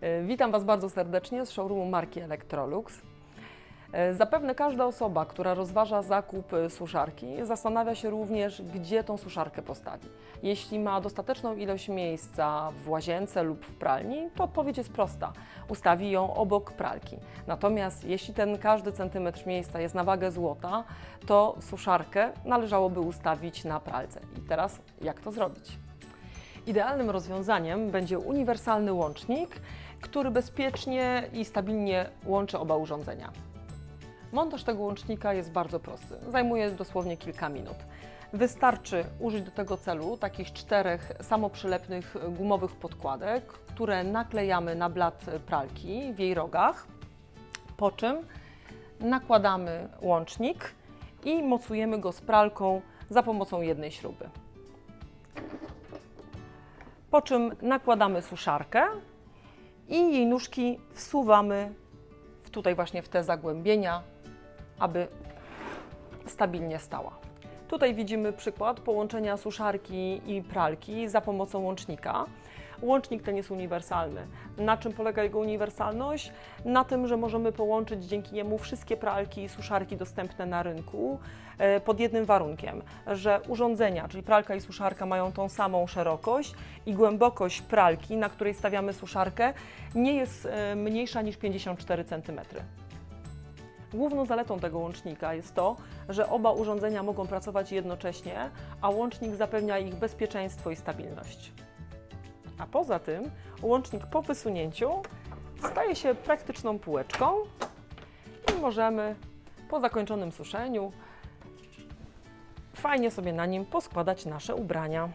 E, Witam Was bardzo serdecznie z showroomu marki Electrolux. E, Zapewne każda osoba, która rozważa zakup e, suszarki, zastanawia się również, gdzie tą suszarkę postawi. Jeśli ma dostateczną ilość miejsca w łazience lub w pralni, to odpowiedź jest prosta. Ustawi ją obok pralki. Natomiast jeśli ten każdy centymetr miejsca jest na wagę złota, to suszarkę należałoby ustawić na pralce. I teraz jak to zrobić? Idealnym rozwiązaniem będzie uniwersalny łącznik, który bezpiecznie i stabilnie łączy oba urządzenia. Montaż tego łącznika jest bardzo prosty. Zajmuje dosłownie kilka minut. Wystarczy użyć do tego celu takich czterech samoprzylepnych gumowych podkładek, które naklejamy na blat pralki w jej rogach, po czym nakładamy łącznik i mocujemy go z pralką za pomocą jednej śruby. Po czym nakładamy suszarkę i jej nóżki wsuwamy w tutaj właśnie w te zagłębienia, aby stabilnie stała. Tutaj widzimy przykład połączenia suszarki i pralki za pomocą łącznika. Łącznik ten jest uniwersalny. Na czym polega jego uniwersalność? Na tym, że możemy połączyć dzięki niemu wszystkie pralki i suszarki dostępne na rynku e, pod jednym warunkiem, że urządzenia, czyli pralka i suszarka mają tą samą szerokość i głębokość pralki, na której stawiamy suszarkę, nie jest e, mniejsza niż 54 cm. Główną zaletą tego łącznika jest to, że oba urządzenia mogą pracować jednocześnie, a łącznik zapewnia ich bezpieczeństwo i stabilność. A poza tym łącznik po wysunięciu staje się praktyczną półeczką i możemy po zakończonym suszeniu fajnie sobie na nim poskładać nasze ubrania.